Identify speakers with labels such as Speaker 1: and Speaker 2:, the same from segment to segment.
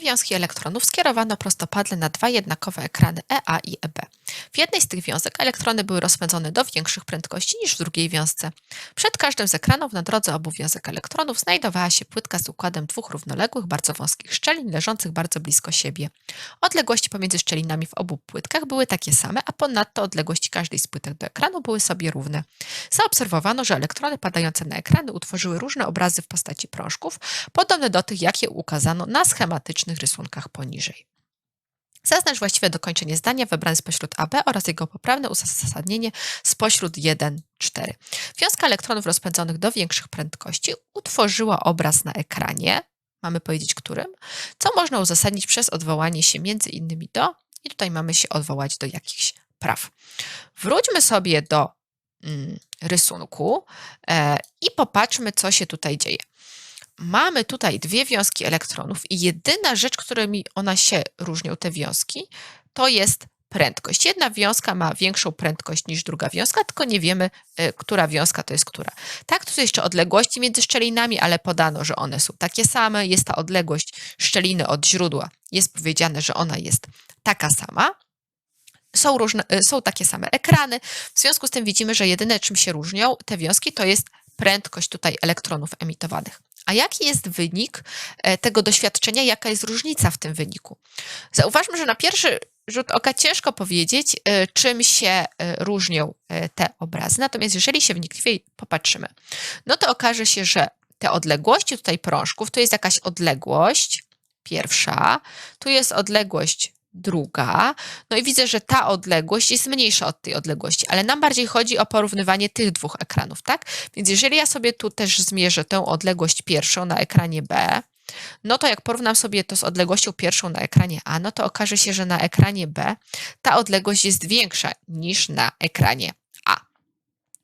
Speaker 1: wiązki elektronów skierowano prostopadle na dwa jednakowe ekrany EA i EB. W jednej z tych wiązek elektrony były rozpędzone do większych prędkości niż w drugiej wiązce. Przed każdym z ekranów na drodze obu wiązek elektronów znajdowała się płytka z układem dwóch równoległych, bardzo wąskich szczelin leżących bardzo blisko siebie. Odległości pomiędzy szczelinami w obu płytkach były takie same, a ponadto odległości każdej z płytek do ekranu były sobie równe. Zaobserwowano, że elektrony padające na ekrany utworzyły różne obrazy w postaci prążków, podobne do tych, jakie ukazano na schematycznych rysunkach poniżej. Zaznacz właściwe dokończenie zdania wybrane spośród AB oraz jego poprawne uzasadnienie spośród 1, 4. Wiązka elektronów rozpędzonych do większych prędkości utworzyła obraz na ekranie, mamy powiedzieć którym, co można uzasadnić przez odwołanie się między innymi do, i tutaj mamy się odwołać do jakichś praw. Wróćmy sobie do mm, rysunku e, i popatrzmy, co się tutaj dzieje mamy tutaj dwie wiązki elektronów i jedyna rzecz, którymi one się różnią, te wiązki, to jest prędkość. Jedna wiązka ma większą prędkość niż druga wiązka, tylko nie wiemy, y, która wiązka to jest która. Tak, tu są jeszcze odległości między szczelinami, ale podano, że one są takie same. Jest ta odległość szczeliny od źródła. Jest powiedziane, że ona jest taka sama. Są, różne, y, są takie same ekrany. W związku z tym widzimy, że jedyne czym się różnią te wiązki to jest prędkość tutaj elektronów emitowanych. A jaki jest wynik e, tego doświadczenia, jaka jest różnica w tym wyniku? Zauważmy, że na pierwszy rzut oka ciężko powiedzieć, e, czym się e, różnią te obrazy. Natomiast jeżeli się wnikliwie popatrzymy, no to okaże się, że te odległości tutaj prążków to jest jakaś odległość pierwsza, tu jest odległość druga. No i widzę, że ta odległość jest mniejsza od tej odległości, ale nam bardziej chodzi o porównywanie tych dwóch ekranów, tak? Więc jeżeli ja sobie tu też zmierzę tę odległość pierwszą na ekranie B, no to jak porównam sobie to z odległością pierwszą na ekranie A, no to okaże się, że na ekranie B ta odległość jest większa niż na ekranie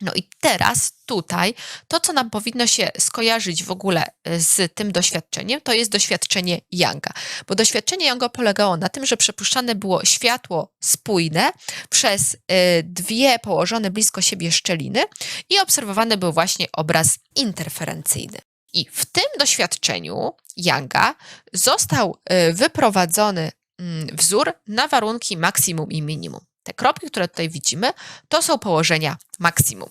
Speaker 1: no i teraz tutaj to, co nam powinno się skojarzyć w ogóle e, z tym doświadczeniem, to jest doświadczenie Younga. Bo doświadczenie Younga polegało na tym, że przepuszczane było światło spójne przez e, dwie położone blisko siebie szczeliny i obserwowany był właśnie obraz interferencyjny. I w tym doświadczeniu Younga został e, wyprowadzony mm, wzór na warunki maksimum i minimum. Te kropki, które tutaj widzimy, to są położenia maksimum.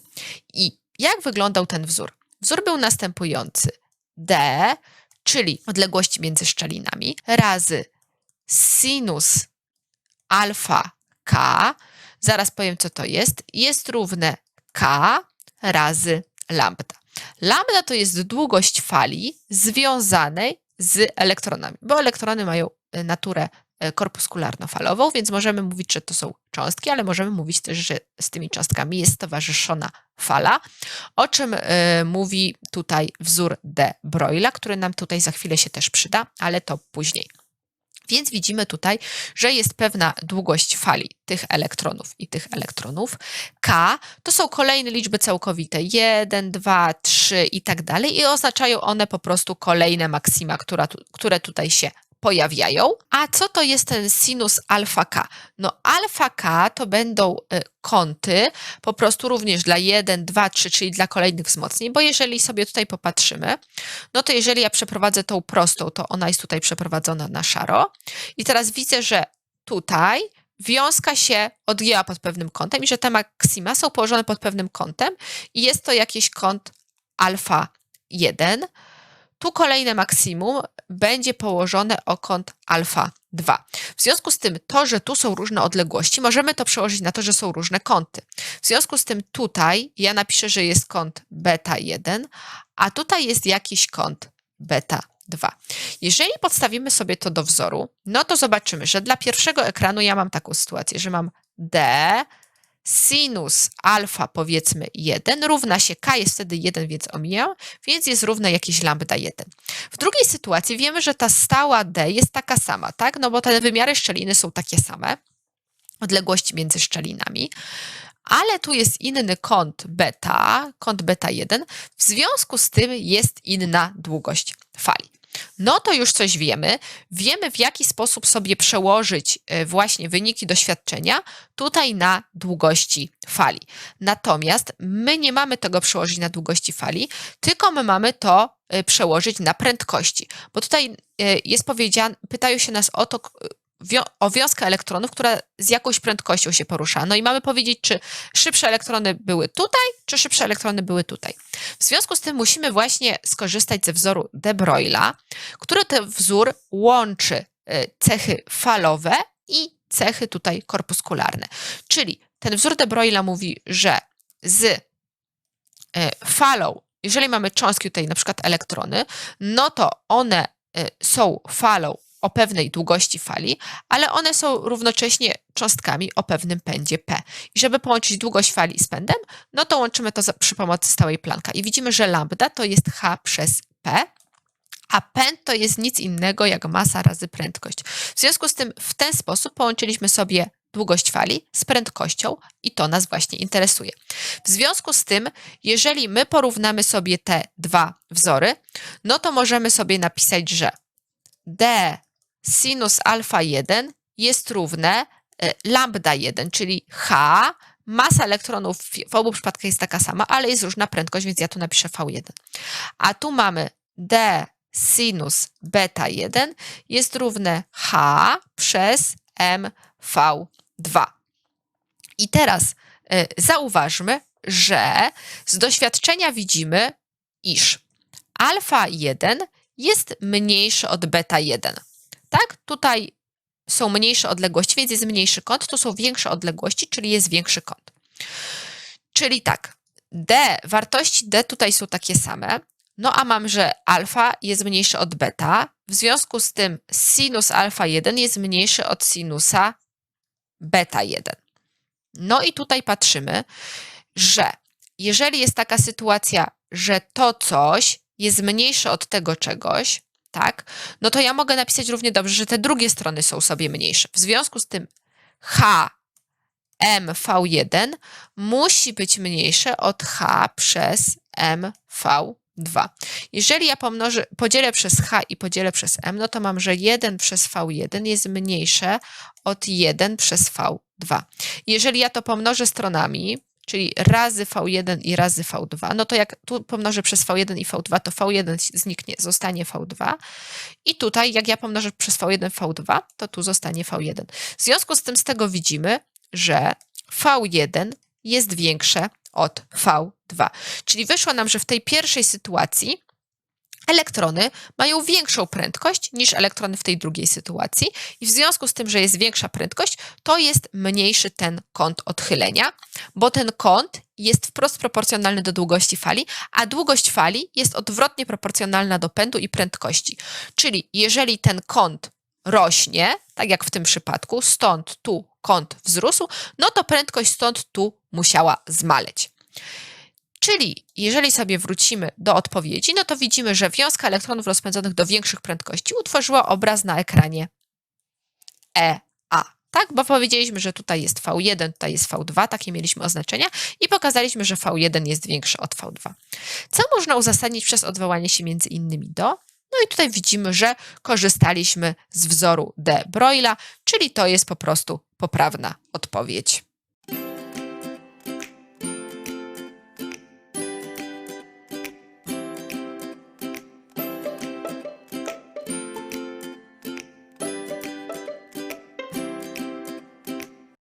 Speaker 1: I jak wyglądał ten wzór? Wzór był następujący. D, czyli odległości między szczelinami, razy sinus alfa k, zaraz powiem co to jest, jest równe k razy lambda. Lambda to jest długość fali związanej z elektronami, bo elektrony mają naturę E, korpuskularno-falową, więc możemy mówić, że to są cząstki, ale możemy mówić też, że z tymi cząstkami jest towarzyszona fala, o czym y, mówi tutaj wzór de Broila, który nam tutaj za chwilę się też przyda, ale to później. Więc widzimy tutaj, że jest pewna długość fali tych elektronów i tych elektronów. K to są kolejne liczby całkowite 1, 2, 3 i tak dalej, i oznaczają one po prostu kolejne maksima, która, które tutaj się pojawiają. A co to jest ten sinus alfa k? No alfa k to będą y, kąty po prostu również dla 1, 2, 3, czyli dla kolejnych wzmocnień, bo jeżeli sobie tutaj popatrzymy, no to jeżeli ja przeprowadzę tą prostą, to ona jest tutaj przeprowadzona na szaro. I teraz widzę, że tutaj wiązka się odgięła pod pewnym kątem i że te maksima są położone pod pewnym kątem i jest to jakiś kąt alfa 1. Tu kolejne maksimum będzie położone o kąt alfa 2. W związku z tym to, że tu są różne odległości, możemy to przełożyć na to, że są różne kąty. W związku z tym tutaj ja napiszę, że jest kąt beta 1, a tutaj jest jakiś kąt beta 2. Jeżeli podstawimy sobie to do wzoru, no to zobaczymy, że dla pierwszego ekranu ja mam taką sytuację, że mam D, sinus alfa powiedzmy 1 równa się k jest wtedy 1, więc omijam, więc jest równe jakieś lambda 1. W drugiej sytuacji wiemy, że ta stała d jest taka sama, tak? No bo te wymiary szczeliny są takie same, odległości między szczelinami, ale tu jest inny kąt beta, kąt beta 1, w związku z tym jest inna długość fali no to już coś wiemy. Wiemy, w jaki sposób sobie przełożyć e, właśnie wyniki doświadczenia tutaj na długości fali. Natomiast my nie mamy tego przełożyć na długości fali, tylko my mamy to y, przełożyć na prędkości. Bo tutaj y, jest powiedziane, pytają się nas o to, wio- o wiązkę elektronów, która z jakąś prędkością się porusza. No i mamy powiedzieć, czy szybsze elektrony były tutaj, czy szybsze elektrony były tutaj. W związku z tym musimy właśnie skorzystać ze wzoru de Broglie'a, który to wzór łączy y, cechy falowe i cechy tutaj korpuskularne. Czyli ten wzór de Broglie'a mówi, że z e, falą, jeżeli mamy cząstki tutaj, na przykład elektrony, no to one e, są falą o pewnej długości fali, ale one są równocześnie cząstkami o pewnym pędzie p. I żeby połączyć długość fali z pędem, no to łączymy to przy pomocy stałej Plancka. I widzimy, że lambda to jest h przez p, a pęd to jest nic innego jak masa razy prędkość. W związku z tym w ten sposób połączyliśmy sobie długość fali z prędkością i to nas właśnie interesuje. W związku z tym, jeżeli my porównamy sobie te dwa wzory, no to możemy sobie napisać, że d sinus alfa 1 jest równe e, lambda 1, czyli h, masa elektronów w- obu przypadkach jest taka sama, ale jest różna prędkość, więc ja tu napiszę v1. A tu mamy d sinus beta 1 jest równe h przez mv2. I teraz y, zauważmy, że z doświadczenia widzimy, iż alfa 1 jest mniejszy od beta 1. Tak? Tutaj są mniejsze odległości, więc jest mniejszy kąt, tu są większe odległości, czyli jest większy kąt. Czyli tak, d, wartości d tutaj są takie same, no a mam, że alfa jest mniejszy od beta, w związku z tym sinus alfa 1 jest mniejszy od sinusa beta 1. No i tutaj patrzymy, że jeżeli jest taka sytuacja, że to coś jest mniejsze od tego czegoś, tak, no to ja mogę napisać równie dobrze, że te drugie strony są sobie mniejsze. W związku z tym h mv1 musi być mniejsze od h przez mv2. Jeżeli ja pomnożę, podzielę przez h i podzielę przez m, no to mam, że 1 przez v1 jest mniejsze od 1 przez v2. Jeżeli ja to pomnożę stronami, czyli razy v1 i razy v2, no to jak tu pomnożę przez v1 i v2, to v1 zniknie, zostanie v2. I tutaj, jak ja pomnożę przez v1 v2, to tu zostanie v1. W związku z tym z tego widzimy, że v1 jest większe od v2. Czyli wyszło nam, że w tej pierwszej sytuacji elektrony mają większą prędkość niż elektrony w tej drugiej sytuacji i w związku z tym, że jest większa prędkość, to jest mniejszy ten kąt odchylenia, bo ten kąt jest wprost proporcjonalny do długości fali, a długość fali jest odwrotnie proporcjonalna do pędu i prędkości. Czyli jeżeli ten kąt rośnie, tak jak w tym przypadku, stąd tu kąt wzrósł, no to prędkość stąd tu musiała zmaleć. Czyli jeżeli sobie wrócimy do odpowiedzi, no to widzimy, że wiązka elektronów rozpędzonych do większych prędkości utworzyła obraz na ekranie EA. Tak, bo powiedzieliśmy, że tutaj jest V1, tutaj jest V2, takie mieliśmy oznaczenia i pokazaliśmy, że V1 jest większy od V2. Co można uzasadnić przez odwołanie się między innymi do? No i tutaj widzimy, że korzystaliśmy z wzoru de Broglie'a, czyli to jest po prostu poprawna odpowiedź.